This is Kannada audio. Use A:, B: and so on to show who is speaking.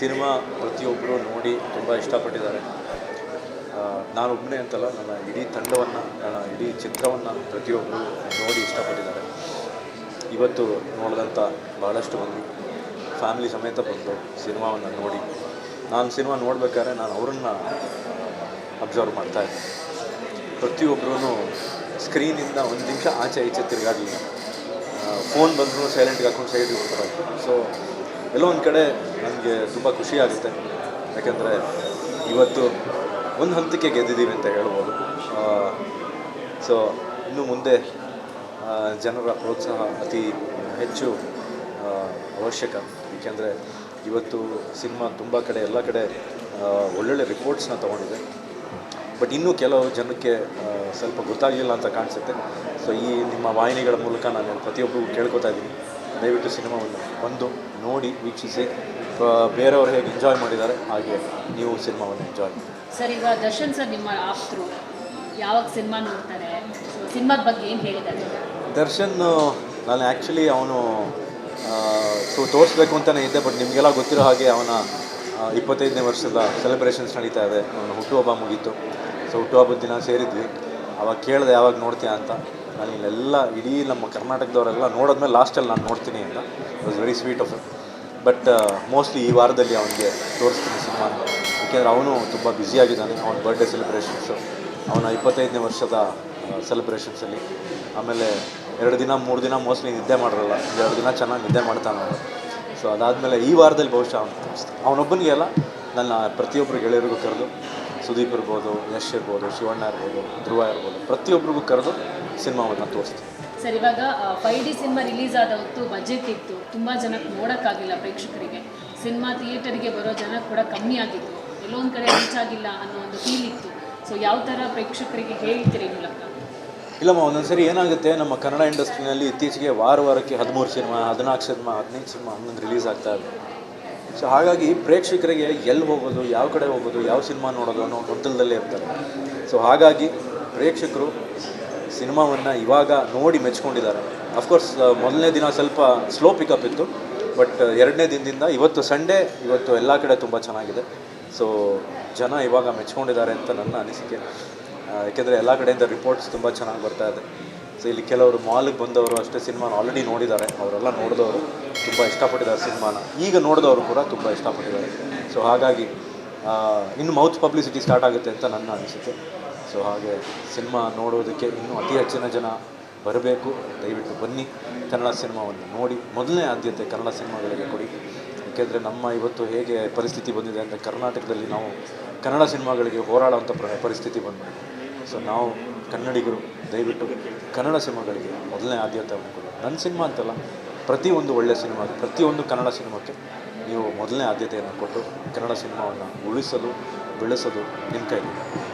A: ಸಿನಿಮಾ ಪ್ರತಿಯೊಬ್ಬರು ನೋಡಿ ತುಂಬ ಇಷ್ಟಪಟ್ಟಿದ್ದಾರೆ. ನಾನೊಬ್ಬನೇ ಅಂತಲ್ಲ, ನನ್ನ ಇಡೀ ತಂಡವನ್ನು, ನನ್ನ ಇಡೀ ಚಿತ್ರವನ್ನು ಪ್ರತಿಯೊಬ್ಬರು ನೋಡಿ ಇಷ್ಟಪಟ್ಟಿದ್ದಾರೆ. ಇವತ್ತು ನೋಡಿದಂಥ ಬಹಳಷ್ಟು ಮಂದಿ ಫ್ಯಾಮಿಲಿ ಸಮೇತ ಬಂದು ಸಿನಿಮಾವನ್ನು ನೋಡಿ, ನಾನು ಸಿನಿಮಾ ನೋಡಬೇಕಾದ್ರೆ ನಾನು ಅವರನ್ನು ಅಬ್ಸರ್ವ್ ಮಾಡ್ತಾಯಿದ್ದೆ ಪ್ರತಿಯೊಬ್ಬರೂ ಸ್ಕ್ರೀನಿಂದ ಒಂದು ನಿಮಿಷ ಆಚೆ ಈಚೆ ತಿರುಗಾಡಲಿಲ್ಲ ಫೋನ್ ಬಂದರೂ ಸೈಲೆಂಟ್ಗೆ ಹಾಕೊಂಡು ಸೈಡ್ ಹೋಗ್ತಾರೆ. ಸೊ ಎಲ್ಲೋ ಒಂದು ಕಡೆ ನನಗೆ ತುಂಬ ಖುಷಿ ಆಗುತ್ತೆ. ಯಾಕೆಂದರೆ ಇವತ್ತು ಒಂದು ಹಂತಕ್ಕೆ ಗೆದ್ದಿದ್ದೀವಿ ಅಂತ ಹೇಳ್ಬೋದು. ಸೊ ಇನ್ನು ಮುಂದೆ ಜನರ ಪ್ರೋತ್ಸಾಹ ಅತಿ ಹೆಚ್ಚು ಅವಶ್ಯಕ. ಏಕೆಂದರೆ ಇವತ್ತು ಸಿನಿಮಾ ತುಂಬ ಕಡೆ, ಎಲ್ಲ ಕಡೆ ಒಳ್ಳೊಳ್ಳೆ ರಿಪೋರ್ಟ್ಸ್ನ ತೊಗೊಂಡಿದೆ. ಬಟ್ ಇನ್ನೂ ಕೆಲವು ಜನಕ್ಕೆ ಸ್ವಲ್ಪ ಗೊತ್ತಾಗಲಿಲ್ಲ ಅಂತ ಕಾಣಿಸುತ್ತೆ. ಸೊ ಈ ನಿಮ್ಮ ವಾಹಿನಿಗಳ ಮೂಲಕ ನಾನು ಪ್ರತಿಯೊಬ್ಬರಿಗೂ ಕೇಳ್ಕೊತಾ ಇದ್ದೀನಿ. ದಯವಿಟ್ಟು ಸಿನಿಮಾವನ್ನು ಬಂದು ನೋಡಿ ವೀಕ್ಷಿಸಿ. ಬೇರೆಯವರು ಹೇಗೆ ಎಂಜಾಯ್ ಮಾಡಿದ್ದಾರೆ ಹಾಗೆ ನೀವು ಸಿನಿಮಾವನ್ನು ಎಂಜಾಯ್ ಮಾಡಿ.
B: ಸರ್ ಈಗ ದರ್ಶನ್ ಸರ್ ನಿಮ್ಮ ಆಪ್ತರು ಯಾವಾಗ ಸಿನಿಮಾ ನೋಡ್ತಾರೆ? ಸಿನಿಮಾದ ಬಗ್ಗೆ ಏನು ಹೇಳಿದ್ದಾರೆ?
A: ದರ್ಶನ್ ನಾನು ಆ್ಯಕ್ಚುಲಿ ಅವನು ಸೊ ತೋರಿಸ್ಬೇಕು ಅಂತಲೇ ಇದ್ದೆ ಬಟ್ ನಿಮಗೆಲ್ಲ ಗೊತ್ತಿರೋ ಹಾಗೆ ಅವನ ಇಪ್ಪತ್ತೈದನೇ ವರ್ಷದ ಸೆಲೆಬ್ರೇಷನ್ಸ್ ನಡೀತಾ ಇದೆ. ಅವನ ಹುಟ್ಟುಹಬ್ಬ ಮುಗೀತು. ಸೊ ಹುಟ್ಟುಹಬ್ಬದ ದಿನ ಸೇರಿದ್ವಿ. ಅವಾಗ ಕೇಳಿದೆ ಯಾವಾಗ ನೋಡ್ತೀಯ ಅಂತ. ನಾನು ಇಲ್ಲೆಲ್ಲ ಇಡೀ ನಮ್ಮ ಕರ್ನಾಟಕದವರೆಲ್ಲ ನೋಡಿದ್ಮೇಲೆ ಲಾಸ್ಟಲ್ಲಿ ನಾನು ನೋಡ್ತೀನಿ ಅಂತ. Was very sweet of but mostly ಈ ವಾರದಲ್ಲಿ ಅವನಿಗೆ ತೋರಿಸ್ತೀನಿ ಸಿನಿಮಾ ಏಕೆಂದರೆ ಅವನು ತುಂಬ ಬ್ಯುಸಿಯಾಗಿದ್ದಾನೆ ಅವನ ಬರ್ಡೇ ಸೆಲೆಬ್ರೇಷನ್ಸು ಅವನ ಇಪ್ಪತ್ತೈದನೇ ವರ್ಷದ ಸೆಲೆಬ್ರೇಷನ್ಸಲ್ಲಿ ಆಮೇಲೆ ಎರಡು ದಿನ, ಮೂರು ದಿನ ಮೋಸ್ಟ್ಲಿ ನಿದ್ದೆ ಮಾಡಿರಲ್ಲ. ಎರಡು ದಿನ ಚೆನ್ನಾಗಿ ನಿದ್ದೆ ಮಾಡ್ತಾನೆ ಅವನು. ಸೊ ಅದಾದಮೇಲೆ ಈ ವಾರದಲ್ಲಿ ಬಹುಶಃ ಅವನು ಅವನೊಬ್ಬನಿಗೆ ಅಲ್ಲ, ನನ್ನ ಪ್ರತಿಯೊಬ್ಬರು ಗೆಳೆಯರಿಗೂ ಕರೆದು ಸುದೀಪ್ ಇರ್ಬೋದು ಯಶ್ ಇರ್ಬೋದು ಶಿವಣ್ಣ ಇರ್ಬೋದು ಧ್ರುವ ಇರ್ಬೋದು ಪ್ರತಿಯೊಬ್ಬರಿಗೂ ಕರೆದು ಸಿನಿಮಾವನ್ನು ತೋರಿಸ್ತೀವಿ.
B: ಸರ್ ಇವಾಗ ಫೈವ್ ಡಿ ಸಿನಿಮಾ ರಿಲೀಸ್ ಆದ ಹೊತ್ತು ಬಜೆಟ್ ಇತ್ತು. ತುಂಬ ಜನಕ್ಕೆ ನೋಡೋಕ್ಕಾಗಿಲ್ಲ ಪ್ರೇಕ್ಷಕರಿಗೆ. ಸಿನಿಮಾ ಥಿಯೇಟರ್ಗೆ ಬರೋ ಜನ ಕೂಡ ಕಮ್ಮಿ ಆಗಿತ್ತು. ಎಲ್ಲೊಂದು ಕಡೆ ರೀಚ್ ಆಗಿಲ್ಲ ಅನ್ನೋ ಒಂದು ಫೀಲ್ ಇತ್ತು. ಸೊ ಯಾವ ಥರ ಪ್ರೇಕ್ಷಕರಿಗೆ ಹೇಳ್ತೀರಿ ಮೂಲಕ
A: ಇಲ್ಲಮ್ಮ ಒಂದೊಂದ್ಸರಿ ಏನಾಗುತ್ತೆ ನಮ್ಮ ಕನ್ನಡ ಇಂಡಸ್ಟ್ರಿನಲ್ಲಿ ಇತ್ತೀಚೆಗೆ ವಾರ ವಾರಕ್ಕೆ ಹದಿಮೂರು ಸಿನಿಮಾ ಹದಿನಾಲ್ಕು ಸಿನಿಮಾ ಹದಿನೈದು ಸಿನಿಮಾ ಹನ್ನೊಂದು ರಿಲೀಸ್ ಆಗ್ತಾ ಇದೆ. ಸೊ ಹಾಗಾಗಿ ಪ್ರೇಕ್ಷಕರಿಗೆ ಎಲ್ಲಿ ಹೋಗೋದು, ಯಾವ ಕಡೆ ಹೋಗೋದು, ಯಾವ ಸಿನಿಮಾ ನೋಡೋದು ಅನ್ನೋ ಗೊಂದಲದಲ್ಲೇ ಇರ್ತಾರೆ. ಸೊ ಹಾಗಾಗಿ ಪ್ರೇಕ್ಷಕರು ಸಿನಿಮಾವನ್ನು ಇವಾಗ ನೋಡಿ ಮೆಚ್ಕೊಂಡಿದ್ದಾರೆ. ಅಫ್ಕೋರ್ಸ್ ಮೊದಲನೇ ದಿನ ಸ್ವಲ್ಪ ಸ್ಲೋ ಪಿಕಪ್ ಇತ್ತು ಬಟ್ ಎರಡನೇ ದಿನದಿಂದ ಇವತ್ತು ಸಂಡೇ ಇವತ್ತು ಎಲ್ಲ ಕಡೆ ತುಂಬ ಚೆನ್ನಾಗಿದೆ. ಸೊ ಜನ ಇವಾಗ ಮೆಚ್ಕೊಂಡಿದ್ದಾರೆ ಅಂತ ನನ್ನ ಅನಿಸಿಕೆ. ಯಾಕೆಂದರೆ ಎಲ್ಲ ಕಡೆಯಿಂದ ರಿಪೋರ್ಟ್ಸ್ ತುಂಬ ಚೆನ್ನಾಗಿ ಬರ್ತಾ ಇದೆ. ಸೊ ಇಲ್ಲಿ ಕೆಲವರು ಮಾಲಿಗೆ ಬಂದವರು ಅಷ್ಟೇ ಸಿನಿಮಾನ ಆಲ್ರೆಡಿ ನೋಡಿದ್ದಾರೆ. ಅವರೆಲ್ಲ ನೋಡಿದವರು ತುಂಬ ಇಷ್ಟಪಟ್ಟಿದ್ದಾರೆ ಸಿನಿಮಾನ ಈಗ ನೋಡಿದವರು ಕೂಡ ತುಂಬ ಇಷ್ಟಪಟ್ಟಿದ್ದಾರೆ. ಸೊ ಹಾಗಾಗಿ ಇನ್ನು ಮೌತ್ ಪಬ್ಲಿಸಿಟಿ ಸ್ಟಾರ್ಟ್ ಆಗುತ್ತೆ ಅಂತ ನನ್ನ ಅನಿಸುತ್ತೆ ಸೊ ಹಾಗೆ ಸಿನಿಮಾ ನೋಡೋದಕ್ಕೆ ಇನ್ನೂ ಅತಿ ಹೆಚ್ಚಿನ ಜನ ಬರಬೇಕು. ದಯವಿಟ್ಟು ಬನ್ನಿ. ಕನ್ನಡ ಸಿನಿಮಾವನ್ನು ನೋಡಿ. ಮೊದಲನೇ ಆದ್ಯತೆ ಕನ್ನಡ ಸಿನಿಮಾಗಳಿಗೆ ಕೊಡಿ. ಏಕೆಂದರೆ ನಮ್ಮ ಇವತ್ತು ಹೇಗೆ ಪರಿಸ್ಥಿತಿ ಬಂದಿದೆ ಅಂದರೆ ಕರ್ನಾಟಕದಲ್ಲಿ ನಾವು ಕನ್ನಡ ಸಿನಿಮಾಗಳಿಗೆ ಹೋರಾಡುವಂಥ ಪ್ರ, ಪರಿಸ್ಥಿತಿ ಬಂದಿದೆ. ಸೊ ನಾವು ಕನ್ನಡಿಗರು, ದಯವಿಟ್ಟು ಕನ್ನಡ ಸಿನಿಮಾಗಳಿಗೆ ಮೊದಲನೇ ಆದ್ಯತೆ ಕೊಡಿ ನನ್ನ ಸಿನಿಮಾ ಅಂತಲ್ಲ ಪ್ರತಿಯೊಂದು ಒಳ್ಳೆಯ ಸಿನಿಮಾ ಪ್ರತಿಯೊಂದು ಕನ್ನಡ ಸಿನಿಮಾಕ್ಕೆ ನೀವು ಮೊದಲನೇ ಆದ್ಯತೆಯನ್ನು ಕೊಟ್ಟು ಕನ್ನಡ ಸಿನಿಮಾವನ್ನು ಉಳಿಸಲು, ಬೆಳೆಸಲು ನಿಮ್ಮ ಕೈಲಿದೆ